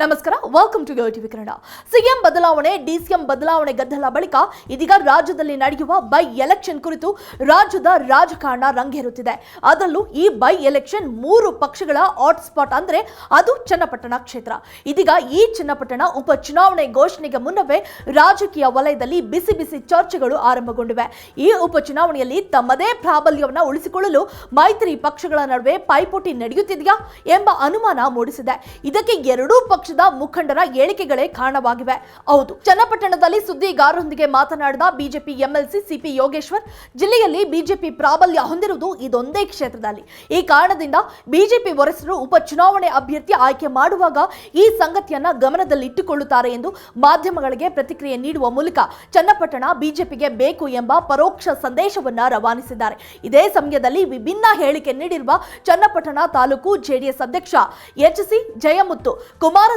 ನಮಸ್ಕಾರ welcome to TV Kannada CM ಬದಲಾವಣೆ DCM ಬದಲಾವಣೆ ಗದ್ದಲ ಬಳಿಕ ಇದೀಗ ರಾಜ್ಯದಲ್ಲಿ ನಡೆಯುವ ಬೈ ಎಲೆಕ್ಷನ್ ಕುರಿತು ರಾಜ್ಯದ ರಾಜಕಾರಣ ರಂಗೇರುತ್ತಿದೆ. ಅದರಲ್ಲೂ ಈ ಬೈ ಎಲೆಕ್ಷನ್ ಮೂರು ಪಕ್ಷಗಳ ಹಾಟ್ಸ್ಪಾಟ್ ಅಂದ್ರೆ ಅದು ಚನ್ನಪಟ್ಟಣ ಕ್ಷೇತ್ರ. ಇದೀಗ ಈ ಚನ್ನಪಟ್ಟಣ ಉಪಚುನಾವಣೆ ಘೋಷಣೆಗೆ ಮುನ್ನವೇ ರಾಜಕೀಯ ವಲಯದಲ್ಲಿ ಬಿಸಿ ಬಿಸಿ ಚರ್ಚೆಗಳು ಆರಂಭಗೊಂಡಿವೆ. ಈ ಉಪಚುನಾವಣೆಯಲ್ಲಿ ತಮ್ಮದೇ ಪ್ರಾಬಲ್ಯವನ್ನು ಉಳಿಸಿಕೊಳ್ಳಲು ಮೈತ್ರಿ ಪಕ್ಷಗಳ ನಡುವೆ ಪೈಪೋಟಿ ನಡೆಯುತ್ತಿದೆಯಾ ಎಂಬ ಅನುಮಾನ ಮೂಡಿಸಿದೆ. ಇದಕ್ಕೆ ಎರಡೂ ಪಕ್ಷದ ಮುಖಂಡರ ಹೇಳಿಕೆಗಳೇ ಕಾರಣವಾಗಿವೆ. ಹೌದು, ಚನ್ನಪಟ್ಟಣದಲ್ಲಿ ಸುದ್ದಿಗಾರರೊಂದಿಗೆ ಮಾತನಾಡಿದ ಬಿಜೆಪಿ ಎಂಎಲ್ಸಿ ಸಿಪಿ ಯೋಗೇಶ್ವರ್, ಜಿಲ್ಲೆಯಲ್ಲಿ ಬಿಜೆಪಿ ಪ್ರಾಬಲ್ಯ ಹೊಂದಿರುವುದು ಇದೊಂದೇ ಕ್ಷೇತ್ರದಲ್ಲಿ. ಈ ಕಾರಣದಿಂದ ಬಿಜೆಪಿ ವರಿಷ್ಠರು ಉಪಚುನಾವಣೆ ಅಭ್ಯರ್ಥಿ ಆಯ್ಕೆ ಮಾಡುವಾಗ ಈ ಸಂಗತಿಯನ್ನ ಗಮನದಲ್ಲಿಟ್ಟುಕೊಳ್ಳುತ್ತಾರೆ ಎಂದು ಮಾಧ್ಯಮಗಳಿಗೆ ಪ್ರತಿಕ್ರಿಯೆ ನೀಡುವ ಮೂಲಕ ಚನ್ನಪಟ್ಟಣ ಬಿಜೆಪಿಗೆ ಬೇಕು ಎಂಬ ಪರೋಕ್ಷ ಸಂದೇಶವನ್ನ ರವಾನಿಸಿದ್ದಾರೆ. ಇದೇ ಸಮಯದಲ್ಲಿ ವಿಭಿನ್ನ ಹೇಳಿಕೆ ನೀಡಿರುವ ಚನ್ನಪಟ್ಟಣ ತಾಲೂಕು ಜೆಡಿಎಸ್ ಅಧ್ಯಕ್ಷ ಎಚ್ ಸಿ ಜಯಮುತ್ತು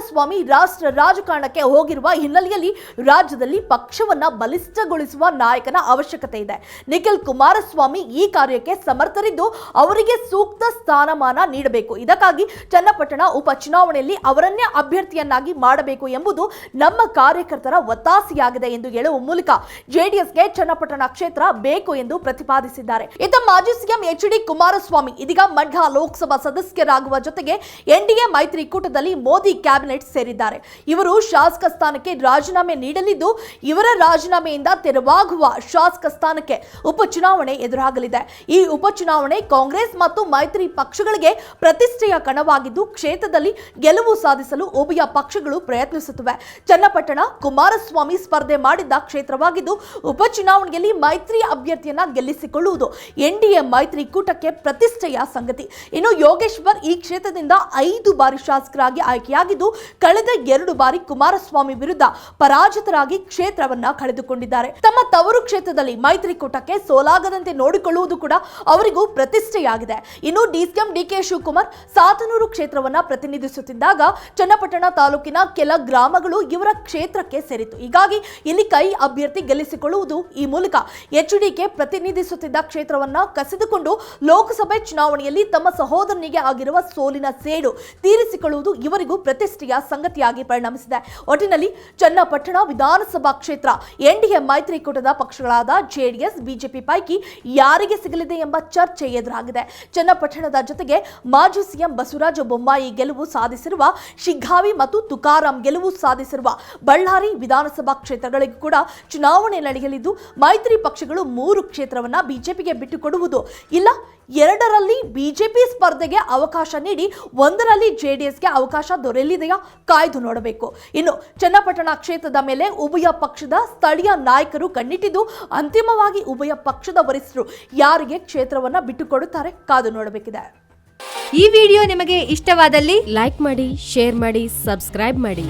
ಕುಮಾರಸ್ವಾಮಿ ರಾಷ್ಟ್ರ ರಾಜಕಾರಣಕ್ಕೆ ಹೋಗಿರುವ ಹಿನ್ನೆಲೆಯಲ್ಲಿ ರಾಜ್ಯದಲ್ಲಿ ಪಕ್ಷವನ್ನ ಬಲಿಷ್ಠಗೊಳಿಸುವ ನಾಯಕನ ಅವಶ್ಯಕತೆ ಇದೆ. ನಿಖಿಲ್ ಕುಮಾರಸ್ವಾಮಿ ಈ ಕಾರ್ಯಕ್ಕೆ ಸಮರ್ಥರಿದ್ದು ಅವರಿಗೆ ಸೂಕ್ತ ಸ್ಥಾನಮಾನ ನೀಡಬೇಕು. ಇದಕ್ಕಾಗಿ ಚನ್ನಪಟ್ಟಣ ಉಪಚುನಾವಣೆಯಲ್ಲಿ ಅವರನ್ನೇ ಅಭ್ಯರ್ಥಿಯನ್ನಾಗಿ ಮಾಡಬೇಕು ಎಂಬುದು ನಮ್ಮ ಕಾರ್ಯಕರ್ತರ ಒತ್ತಾಸೆಯಾಗಿದೆ ಎಂದು ಹೇಳುವ ಮೂಲಕ ಜೆಡಿಎಸ್ಗೆ ಚನ್ನಪಟ್ಟಣ ಕ್ಷೇತ್ರ ಬೇಕು ಎಂದು ಪ್ರತಿಪಾದಿಸಿದ್ದಾರೆ. ಇತ್ತ ಮಾಜಿ ಸಿಎಂ ಎಚ್ ಡಿ ಕುಮಾರಸ್ವಾಮಿ ಇದೀಗ ಮಂಡ್ಯ ಲೋಕಸಭಾ ಸದಸ್ಯರಾಗುವ ಜೊತೆಗೆ ಎನ್ಡಿಎ ಮೈತ್ರಿಕೂಟದಲ್ಲಿ ಮೋದಿ ಕ್ಯಾಬಿನೆಟ್ ಸೇರಿದ್ದಾರೆ. ಇವರು ಶಾಸಕ ಸ್ಥಾನಕ್ಕೆ ರಾಜೀನಾಮೆ ನೀಡಲಿದ್ದು, ಇವರ ರಾಜೀನಾಮೆಯಿಂದ ತೆರವಾಗುವ ಶಾಸಕ ಸ್ಥಾನಕ್ಕೆ ಉಪಚುನಾವಣೆ ಎದುರಾಗಲಿದೆ. ಈ ಉಪಚುನಾವಣೆ ಕಾಂಗ್ರೆಸ್ ಮತ್ತು ಮೈತ್ರಿ ಪಕ್ಷಗಳಿಗೆ ಪ್ರತಿಷ್ಠೆಯ ಕಣವಾಗಿದ್ದು, ಕ್ಷೇತ್ರದಲ್ಲಿ ಗೆಲುವು ಸಾಧಿಸಲು ಉಭಯ ಪಕ್ಷಗಳು ಪ್ರಯತ್ನಿಸುತ್ತಿವೆ. ಚನ್ನಪಟ್ಟಣ ಕುಮಾರಸ್ವಾಮಿ ಸ್ಪರ್ಧೆ ಮಾಡಿದ್ದ ಕ್ಷೇತ್ರವಾಗಿದ್ದು, ಉಪಚುನಾವಣೆಯಲ್ಲಿ ಮೈತ್ರಿ ಅಭ್ಯರ್ಥಿಯನ್ನ ಗೆಲ್ಲಿಸಿಕೊಳ್ಳುವುದು ಎನ್ಡಿಎ ಮೈತ್ರಿಕೂಟಕ್ಕೆ ಪ್ರತಿಷ್ಠೆಯ ಸಂಗತಿ. ಇನ್ನು ಯೋಗೇಶ್ವರ್ ಈ ಕ್ಷೇತ್ರದಿಂದ ಐದು ಬಾರಿ ಶಾಸಕರಾಗಿ ಆಯ್ಕೆಯಾಗಿದ್ದು ಕಳೆದ ಎರಡು ಬಾರಿ ಕುಮಾರಸ್ವಾಮಿ ವಿರುದ್ಧ ಪರಾಜಿತರಾಗಿ ಕ್ಷೇತ್ರವನ್ನ ಕಳೆದುಕೊಂಡಿದ್ದಾರೆ. ತಮ್ಮ ತವರು ಕ್ಷೇತ್ರದಲ್ಲಿ ಮೈತ್ರಿಕೂಟಕ್ಕೆ ಸೋಲಾಗದಂತೆ ನೋಡಿಕೊಳ್ಳುವುದು ಕೂಡ ಅವರಿಗೂ ಪ್ರತಿಷ್ಠೆಯಾಗಿದೆ. ಇನ್ನು ಡಿಸಿಎಂ ಡಿಕೆ ಶಿವಕುಮಾರ್ ಸಾತನೂರು ಕ್ಷೇತ್ರವನ್ನ ಪ್ರತಿನಿಧಿಸುತ್ತಿದ್ದಾಗ ಚನ್ನಪಟ್ಟಣ ತಾಲೂಕಿನ ಕೆಲ ಗ್ರಾಮಗಳು ಇವರ ಕ್ಷೇತ್ರಕ್ಕೆ ಸೇರಿತು ಹೀಗಾಗಿ ಇಲ್ಲಿ ಕೈ ಅಭ್ಯರ್ಥಿ ಗೆಲ್ಲಿಸಿಕೊಳ್ಳುವುದು ಈ ಮೂಲಕ ಎಚ್ಡಿಕೆ ಪ್ರತಿನಿಧಿಸುತ್ತಿದ್ದ ಕ್ಷೇತ್ರವನ್ನ ಕಸಿದುಕೊಂಡು ಲೋಕಸಭೆ ಚುನಾವಣೆಯಲ್ಲಿ ತಮ್ಮ ಸಹೋದರನಿಗೆ ಆಗಿರುವ ಸೋಲಿನ ಸೇಡು ತೀರಿಸಿಕೊಳ್ಳುವುದು ಇವರಿಗೂ ಪ್ರತಿಷ್ಠೆಯ ಸಂಗತಿಯಾಗಿ ಪರಿಣಮಿಸಿದೆ. ಒಟ್ಟಿನಲ್ಲಿ ಚನ್ನಪಟ್ಟಣ ವಿಧಾನಸಭಾ ಕ್ಷೇತ್ರ ಎನ್ಡಿಎ ಮೈತ್ರಿಕೂಟದ ಪಕ್ಷಗಳಾದ ಜೆಡಿಎಸ್ ಬಿಜೆಪಿ ಪೈಕಿ ಯಾರಿಗೆ ಸಿಗಲಿದೆ ಎಂಬ ಚರ್ಚೆ ಎದುರಾಗಿದೆ. ಚನ್ನಪಟ್ಟಣದ ಜೊತೆಗೆ ಮಾಜಿ ಸಿಎಂ ಬಸವರಾಜ ಬೊಮ್ಮಾಯಿ ಗೆಲುವು ಸಾಧಿಸಿರುವ, ಶಿಗ್ಗಾವಿ ಮತ್ತು ತುಕಾರಾಂ ಗೆಲುವು ಸಾಧಿಸಿರುವ ಬಳ್ಳಾರಿ ವಿಧಾನಸಭಾ ಕ್ಷೇತ್ರಗಳಿಗೂ ಕೂಡ ಚುನಾವಣೆ ನಡೆಯಲಿದ್ದು, ಮೈತ್ರಿ ಪಕ್ಷಗಳು ಮೂರು ಕ್ಷೇತ್ರವನ್ನ ಬಿಜೆಪಿಗೆ ಬಿಟ್ಟುಕೊಡುವುದು ಇಲ್ಲ ಎರಡರಲ್ಲಿ ಬಿಜೆಪಿ ಸ್ಪರ್ಧೆಗೆ ಅವಕಾಶ ನೀಡಿ ಒಂದರಲ್ಲಿ ಜೆಡಿಎಸ್ಗೆ ಅವಕಾಶ ದೊರೆಯಲಿದೆಯಾ ಕಾಯ್ದು ನೋಡಬೇಕು. ಇನ್ನು ಚನ್ನಪಟ್ಟಣ ಕ್ಷೇತ್ರದ ಮೇಲೆ ಉಭಯ ಪಕ್ಷದ ಸ್ಥಳೀಯ ನಾಯಕರು ಕಣ್ಣಿಟ್ಟಿದ್ದು ಅಂತಿಮವಾಗಿ ಉಭಯ ಪಕ್ಷದ ವರಿಷ್ಠರು ಯಾರಿಗೆ ಕ್ಷೇತ್ರವನ್ನ ಬಿಟ್ಟುಕೊಡುತ್ತಾರೆ ಕಾದು ನೋಡಬೇಕಿದೆ. ಈ ವಿಡಿಯೋ ನಿಮಗೆ ಇಷ್ಟವಾದಲ್ಲಿ ಲೈಕ್ ಮಾಡಿ, ಶೇರ್ ಮಾಡಿ, ಸಬ್ಸ್ಕ್ರೈಬ್ ಮಾಡಿ.